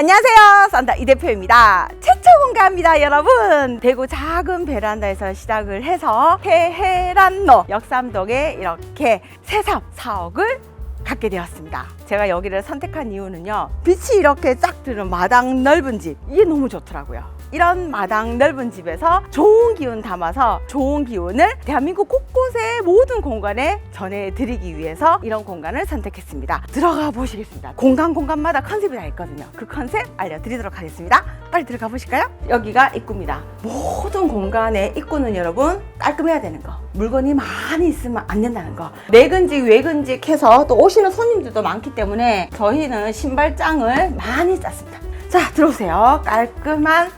안녕하세요. 산타 이 대표입니다. 최초 공개합니다, 여러분. 대구 작은 베란다에서 시작을 해서 테헤란로 역삼동에 이렇게 새삼 사옥을 갖게 되었습니다. 제가 여기를 선택한 이유는요. 빛이 이렇게 쫙 드는 마당 넓은 집. 이게 너무 좋더라고요. 이런 마당 넓은 집에서 좋은 기운 담아서 좋은 기운을 대한민국 곳곳의 모든 공간에 전해드리기 위해서 이런 공간을 선택했습니다. 들어가 보시겠습니다. 공간 공간마다 컨셉이 다 있거든요. 그 컨셉 알려드리도록 하겠습니다. 빨리 들어가 보실까요? 여기가 입구입니다. 모든 공간의 입구는 여러분 깔끔해야 되는 거. 물건이 많이 있으면 안 된다는 거. 내근직 외근직 해서 또 오시는 손님들도 많기 때문에 저희는 신발장을 많이 짰습니다. 자 들어오세요. 깔끔한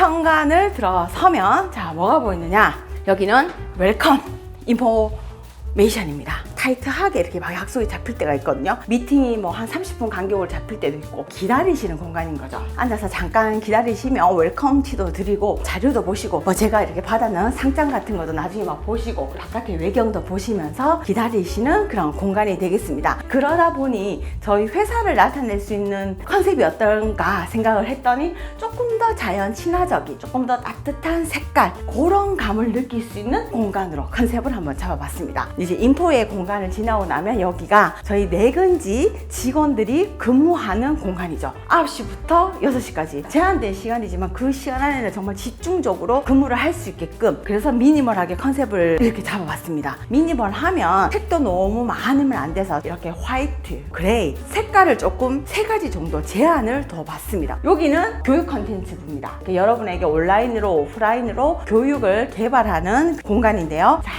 현관을 들어서면 자 뭐가 보이느냐? 여기는 웰컴 인포메이션입니다. 타이트하게 이렇게 막 약속이 잡힐 때가 있거든요. 미팅이 뭐 한 30분 간격으로 잡힐 때도 있고 기다리시는 공간인 거죠. 앉아서 잠깐 기다리시면 웰컴 티도 드리고 자료도 보시고 뭐 제가 이렇게 받아놓은 상장 같은 것도 나중에 막 보시고 바깥의 외경도 보시면서 기다리시는 그런 공간이 되겠습니다. 그러다 보니 저희 회사를 나타낼 수 있는 컨셉이 어떤가 생각을 했더니 조금 더 자연 친화적인 조금 더 따뜻한 색깔 그런 감을 느낄 수 있는 공간으로 컨셉을 한번 잡아봤습니다. 이제 인포의 공간 을 지나고 나면 여기가 저희 내근지 직원들이 근무하는 공간이죠. 9시부터 6시까지 제한된 시간이지만 그 시간 안에는 정말 집중적으로 근무를 할 수 있게끔 그래서 미니멀하게 컨셉을 이렇게 잡아봤습니다. 미니멀 하면 색도 너무 많으면 안 돼서 이렇게 화이트, 그레이 색깔을 조금 세 가지 정도 제한을 더 봤습니다. 여기는 교육 컨텐츠입니다. 그러니까 여러분에게 온라인으로 오프라인으로 교육을 개발하는 공간인데요. 자,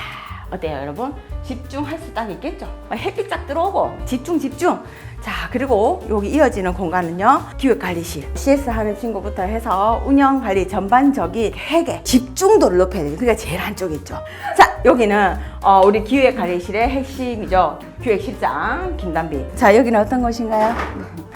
어때요, 여러분? 집중할 수 딱 있겠죠? 햇빛 쫙 들어오고 집중 집중. 자, 그리고 여기 이어지는 공간은요. 기획관리실. CS 하는 친구부터 해서 운영 관리 전반적인 회계, 집중도를 높여야 돼요. 그게 제일 한쪽에 있죠. 자, 여기는 어, 우리 기획관리실의 핵심이죠. 기획실장 김단비. 자, 여기는 어떤 곳인가요?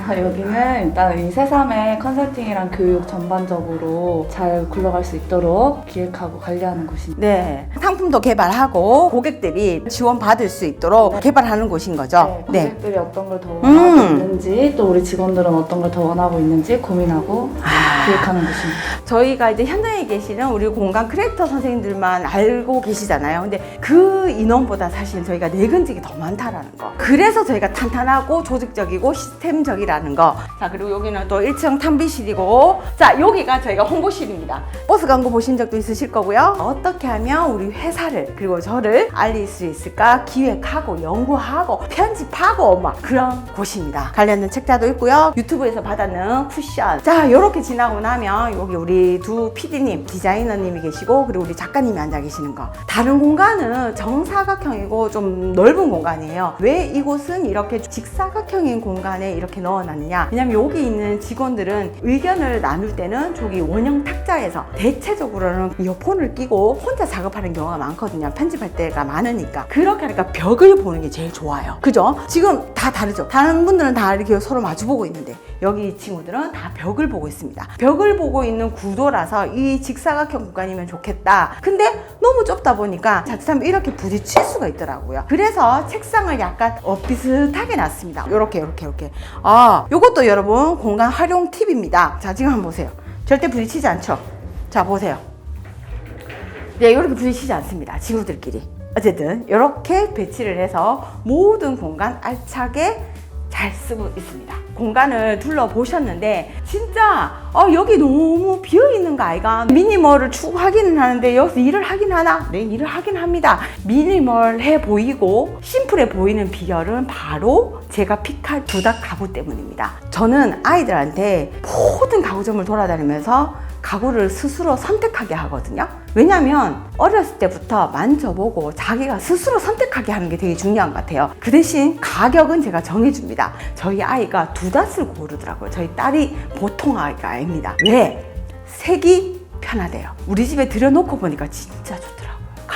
아, 여기는 일단 이 새삼의 컨설팅이랑 교육 전반적으로 잘 굴러갈 수 있도록 기획하고 관리하는 곳입니다. 네. 상품도 개발하고 고객들이 지원 받을 수 있도록 개발하는 곳인 거죠. 네, 고객들이 어떤 걸더 음. 원하고 있는지 또 우리 직원들은 어떤 걸 더 원하고 있는지 고민하고 아. 기획하는 곳입니다. 저희가 이제 현장 에 계시는 우리 공간 크리에이터 선생님들만 알고 계시잖아요. 근데 그 인원보다 사실 저희가 내근직이 더 많다라는 거. 그래서 저희가 탄탄하고 조직적이고 시스템적이라는 거. 자, 그리고 여기는 또 1층 탐비실이고. 자, 여기가 저희가 홍보실입니다. 버스 광고 보신 적도 있으실 거고요. 어떻게 하면 우리 회사를 그리고 저를 알릴 수 있을까 기획하고 연구하고 편집하고 막 그런 곳입니다. 관련된 책자도 있고요. 유튜브에서 받아는 쿠션. 자, 이렇게 지나고 나면 여기 우리 두 PD님, 디자이너님이 계시고 그리고 우리 작가님이 앉아 계시는 거. 다른 공간은 정사각형이고 좀 넓은 공간이에요. 왜 이곳은 이렇게 직사각형인 공간에 이렇게 넣어놨느냐? 왜냐면 여기 있는 직원들은 의견을 나눌 때는 저기 원형 탁자에서 대체적으로는 이어폰을 끼고 혼자 작업하는 경우가 많거든요. 편집할 때가 많으니까. 그렇게 하니까 벽을 보는 게 제일 좋아요. 그죠? 지금 다 다르죠? 다른 분들은 다 이렇게 서로 마주보고 있는데 여기 이 친구들은 다 벽을 보고 있습니다. 벽을 보고 있는 구도라서 이 직사각형 공간이면 좋겠다. 근데 너무 좁다 보니까 자칫하면 이렇게 부딪힐 수가 있더라고요. 그래서 책상을 약간 어, 비슷하게 놨습니다. 요렇게 요렇게 요렇게. 아, 요것도 여러분 공간 활용 팁입니다. 자, 지금 한번 보세요. 절대 부딪히지 않죠? 자, 보세요. 네, 이렇게 부딪히지 않습니다. 친구들끼리. 어쨌든 이렇게 배치를 해서 모든 공간 알차게 잘 쓰고 있습니다. 공간을 둘러보셨는데 진짜 어, 여기 너무 비어 있는 거 아이가 미니멀을 추구하기는 하는데 여기서 일을 하긴 하나? 네 일을 하긴 합니다. 미니멀해 보이고 심플해 보이는 비결은 바로 제가 픽한 두닥 가구 때문입니다. 저는 아이들한테 모든 가구점을 돌아다니면서 가구를 스스로 선택하게 하거든요. 왜냐면 어렸을 때부터 만져보고 자기가 스스로 선택하게 하는 게 되게 중요한 것 같아요. 그 대신 가격은 제가 정해줍니다. 저희 아이가 두 닷을 고르더라고요. 저희 딸이 보통 아이가 아닙니다. 왜? 색이 편하대요. 우리 집에 들여놓고 보니까 진짜 좋더라고요.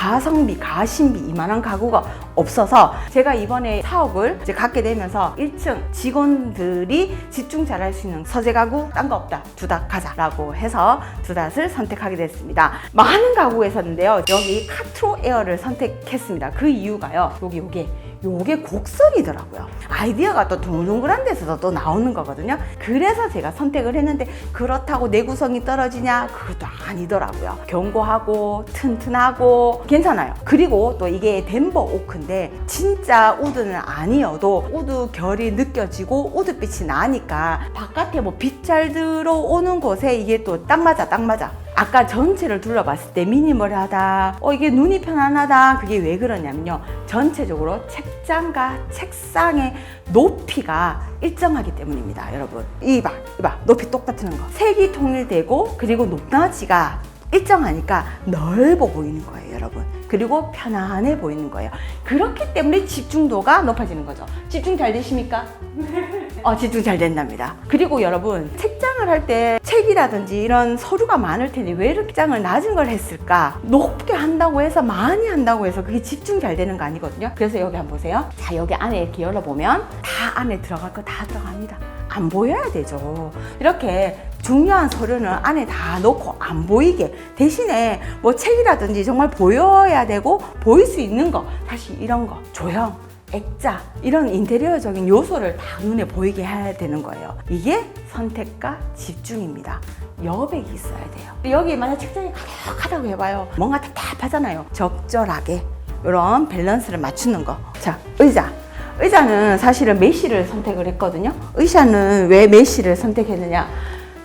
가성비, 가심비 이만한 가구가 없어서 제가 이번에 사업을 이제 갖게 되면서 1층 직원들이 집중 잘할 수 있는 서재 가구 딴 거 없다 두닥 가자라고 해서 두닥을 선택하게 됐습니다. 많은 가구에 섰는데요. 여기 카트로 에어를 선택했습니다. 그 이유가요. 여기 요게 요게 곡선이더라고요. 아이디어가 또 둥글둥글한 데서도 또 나오는 거거든요. 그래서 제가 선택을 했는데 그렇다고 내구성이 떨어지냐? 그것도 아니더라고요. 견고하고 튼튼하고 괜찮아요. 그리고 또 이게 덴버 오크인데 진짜 우드는 아니어도 우드 결이 느껴지고 우드빛이 나니까 바깥에 뭐 빛 잘 들어오는 곳에 이게 또 딱 맞아, 딱 맞아. 아까 전체를 둘러봤을 때 미니멀하다, 어, 이게 눈이 편안하다. 그게 왜 그러냐면요. 전체적으로 책장과 책상의 높이가 일정하기 때문입니다, 여러분. 이봐, 이봐. 높이 똑같은 거. 색이 통일되고, 그리고 높낮이가 일정하니까 넓어 보이는 거예요, 여러분. 그리고 편안해 보이는 거예요. 그렇기 때문에 집중도가 높아지는 거죠. 집중 잘 되십니까? 어, 집중 잘 된답니다. 그리고 여러분, 책장을 할 때 책이라든지 이런 서류가 많을 테니 왜 이렇게 장을 낮은 걸 했을까? 높게 한다고 해서 많이 한다고 해서 그게 집중 잘 되는 거 아니거든요. 그래서 여기 한번 보세요. 자, 여기 안에 이렇게 열어보면 다 안에 들어갈 거 다 들어갑니다. 안 보여야 되죠. 이렇게 중요한 서류는 안에 다 넣고 안 보이게 대신에 뭐 책이라든지 정말 보여야 되고 보일 수 있는 거 사실 이런 거 조형 액자 이런 인테리어적인 요소를 다 눈에 보이게 해야 되는 거예요. 이게 선택과 집중입니다. 여백이 있어야 돼요. 여기 만약 책장이 가득하다고 해봐요. 뭔가 답답하잖아요. 적절하게 이런 밸런스를 맞추는 거. 자, 의자. 의자는 사실은 메쉬를 선택을 했거든요. 의자는 왜 메쉬를 선택했느냐?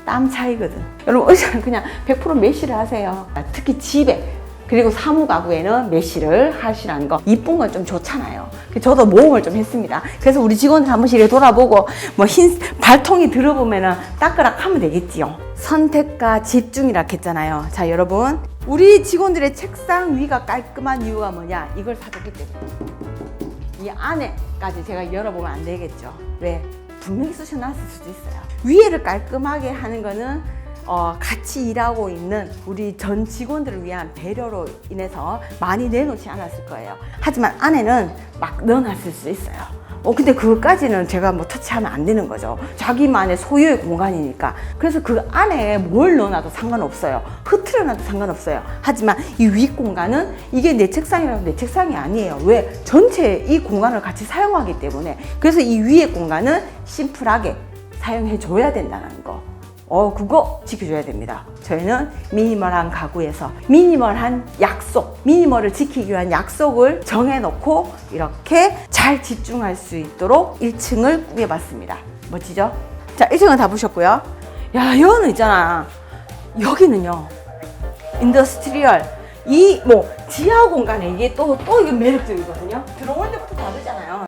땀 차이거든. 여러분 의자는 그냥 100% 메쉬를 하세요. 특히 집에 그리고 사무 가구에는 메쉬를 하시라는 거 이쁜 건 좀 좋잖아요. 저도 모험을 좀 했습니다. 그래서 우리 번씩 이렇게 돌아보고 뭐 흰 발통이 들어보면은 따끄락 하면 되겠지요. 선택과 집중이라 했잖아요. 자 여러분 우리 직원들의 책상 위가 깔끔한 이유가 뭐냐? 이걸 사줬기 때문에. 이 안에까지 제가 열어보면 안 되겠죠. 왜? 분명히 쑤셔놨을 수도 있어요. 위에를 깔끔하게 하는 거는 어, 같이 일하고 있는 우리 전 직원들을 위한 배려로 인해서 많이 내놓지 않았을 거예요. 하지만 안에는 막 넣어놨을 수 있어요. 어, 근데 그것까지는 제가 뭐 터치하면 안 되는 거죠. 자기만의 소유의 공간이니까. 그래서 그 안에 뭘 넣어놔도 상관없어요. 흐트려놔도 상관없어요. 하지만 이 윗 공간은 이게 내 책상이라고 내 책상이 아니에요. 왜? 전체 이 공간을 같이 사용하기 때문에. 그래서 이 위의 공간은 심플하게 사용해 줘야 된다는 거. 어, 그거 지켜줘야 됩니다. 저희는 미니멀한 가구에서 미니멀한 약속, 미니멀을 지키기 위한 약속을 정해놓고 이렇게 잘 집중할 수 있도록 1층을 꾸며봤습니다. 멋지죠? 자, 1층은 다 보셨고요. 야, 여기는 있잖아. 여기는요. 인더스트리얼. 이, 뭐, 지하 공간에 이게 또, 또 이게 매력적이거든요. 들어올 때부터 다르잖아요.